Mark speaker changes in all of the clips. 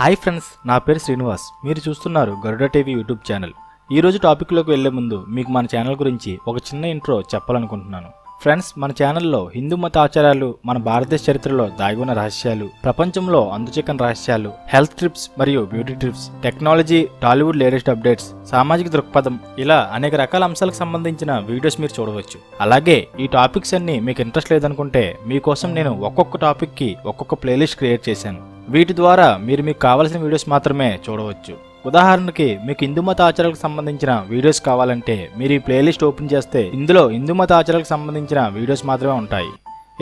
Speaker 1: Hi friends నా పేరు శ్రీనివాస్. మీరు చూస్తున్నారు గరుడ టీవీ యూట్యూబ్ ఛానల్. ఈరోజు టాపిక్లోకి వెళ్ళే ముందు మీకు మన ఛానల్ గురించి ఒక చిన్న ఇంట్రో చెప్పాలనుకుంటున్నాను. ఫ్రెండ్స్ మన ఛానల్లో హిందూ మత ఆచారాలు మన భారతదేశ చరిత్రలో దాగి ఉన్న రహస్యాలు ప్రపంచంలో అందుచిక్కని రహస్యాలు హెల్త్ ట్రిప్స్ మరియు beauty trips technology Tollywood latest updates సామాజిక దృక్పథం ఇలా అనేక రకాల అంశాలకు సంబంధించిన వీడియోస్ మీరు చూడవచ్చు. అలాగే ఈ టాపిక్స్ అన్ని మీకు ఇంట్రెస్ట్ లేదనుకుంటే మీకోసం నేను ఒక్కొక్క టాపిక్కి ఒక్కొక్క ప్లేలిస్ట్ క్రియేట్ చేశాను. వీటి ద్వారా మీరు మీకు కావలసిన వీడియోస్ మాత్రమే చూడవచ్చు. ఉదాహరణకి మీకు హిందూ మత ఆచారాలకు సంబంధించిన వీడియోస్ కావాలంటే మీరు ఈ ప్లేలిస్ట్ ఓపెన్ చేస్తే ఇందులో హిందూ మత ఆచారాలకు సంబంధించిన వీడియోస్ మాత్రమే ఉంటాయి.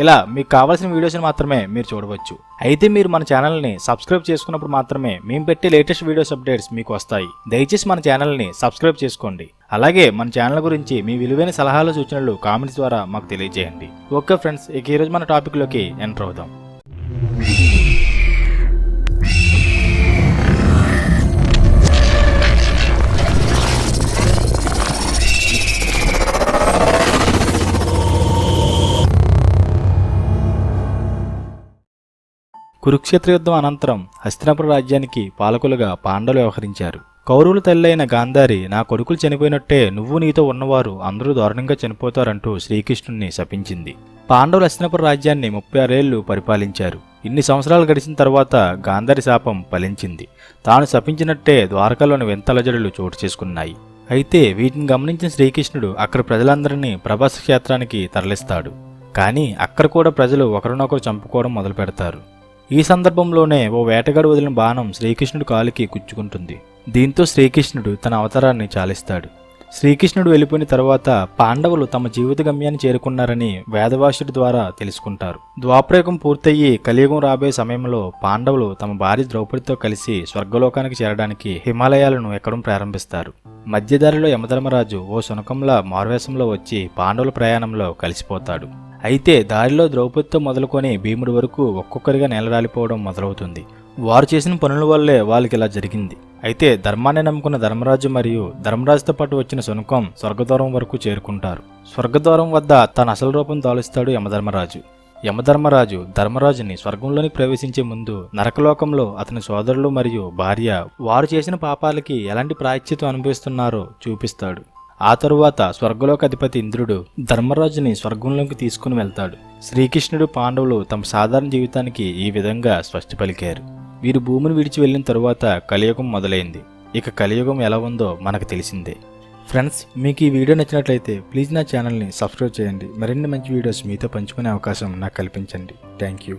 Speaker 1: ఇలా మీకు కావాల్సిన వీడియోస్ని మాత్రమే మీరు చూడవచ్చు. అయితే మీరు మన ఛానల్ని సబ్స్క్రైబ్ చేసుకున్నప్పుడు మాత్రమే మేము పెట్టే లేటెస్ట్ వీడియోస్ అప్డేట్స్ మీకు వస్తాయి. దయచేసి మన ఛానల్ని సబ్స్క్రైబ్ చేసుకోండి. అలాగే మన ఛానల్ గురించి మీ విలువైన సలహాలు సూచనలు కామెంట్స్ ద్వారా మాకు తెలియజేయండి. ఓకే ఫ్రెండ్స్ ఇక ఈరోజు మన టాపిక్లోకి ఎంటర్ అవుదాం. కురుక్షేత్ర యుద్ధం అనంతరం హస్తినాపుర రాజ్యానికి పాలకులుగా పాండవులు వ్యవహరించారు. కౌరవుల తల్లైన గాంధారి నా కొడుకులు చనిపోయినట్టే నువ్వు నీతో ఉన్నవారు అందరూ దారుణంగా చనిపోతారంటూ శ్రీకృష్ణుణ్ణి శపించింది. పాండవులు హస్తినాపుర రాజ్యాన్ని ముప్పై ఆరేళ్ళు పరిపాలించారు. ఇన్ని సంవత్సరాలు గడిచిన తర్వాత గాంధారి శాపం ఫలించింది. తాను శపించినట్టే ద్వారకలోని వింతలజడులు చోటు చేసుకున్నాయి. అయితే వీటిని గమనించిన శ్రీకృష్ణుడు అక్కడ ప్రజలందరినీ ప్రభాస క్షేత్రానికి తరలిస్తాడు. కానీ అక్కడ కూడా ప్రజలు ఒకరినొకరు చంపుకోవడం మొదలు పెడతారు ఈ సందర్భంలోనే ఓ వేటగాడు వదిలిన బాణం శ్రీకృష్ణుడు కాలికి గుచ్చుకుంటుంది. దీంతో శ్రీకృష్ణుడు తన అవతారాన్ని చాలిస్తాడు. శ్రీకృష్ణుడు వెళ్ళిపోయిన తర్వాత పాండవులు తమ జీవిత గమ్యాన్ని చేరుకున్నారని వేదవాసుడి ద్వారా తెలుసుకుంటారు. ద్వాపరయుగం పూర్తయ్యి కలియుగం రాబోయే సమయంలో పాండవులు తమ భార్య ద్రౌపదితో కలిసి స్వర్గలోకానికి చేరడానికి హిమాలయాలను ఎక్కడం ప్రారంభిస్తారు. మధ్యదారిలో యమధర్మరాజు ఓ శునకంలా మారువేషంలో వచ్చి పాండవుల ప్రయాణంలో కలిసిపోతాడు. అయితే దారిలో ద్రౌపదితో మొదలుకొని భీముడి వరకు ఒక్కొక్కరిగా నేలరాలిపోవడం మొదలవుతుంది. వారు చేసిన పనుల వల్లే వాళ్ళకి ఇలా జరిగింది. అయితే ధర్మాన్ని నమ్ముకున్న ధర్మరాజు మరియు ధర్మరాజుతో పాటు వచ్చిన శునకం స్వర్గద్వారం వరకు చేరుకుంటారు. స్వర్గద్వారం వద్ద తన అసలు రూపం దాలుస్తాడు యమధర్మరాజు. యమధర్మరాజు ధర్మరాజుని స్వర్గంలోని ప్రవేశించే ముందు నరకలోకంలో అతని సోదరులు మరియు భార్య వారు చేసిన పాపాలకి ఎలాంటి ప్రాయశ్చితం అనుభవిస్తున్నారో చూపిస్తాడు. ఆ తరువాత స్వర్గలోక అధిపతి ఇంద్రుడు ధర్మరాజుని స్వర్గంలోకి తీసుకుని వెళ్తాడు. శ్రీకృష్ణుడు పాండవులు తమ సాధారణ జీవితానికి ఈ విధంగా స్పష్ట పలికారు. వీరు భూమిని విడిచి వెళ్ళిన తరువాత కలియుగం మొదలైంది. ఇక కలియుగం ఎలా ఉందో మనకు తెలిసిందే. ఫ్రెండ్స్ మీకు ఈ వీడియో నచ్చినట్లయితే ప్లీజ్ నా ఛానల్ని సబ్స్క్రైబ్ చేయండి. మరిన్ని మంచి వీడియోస్ మీతో పంచుకునే అవకాశం నాకు కల్పించండి. Thank you.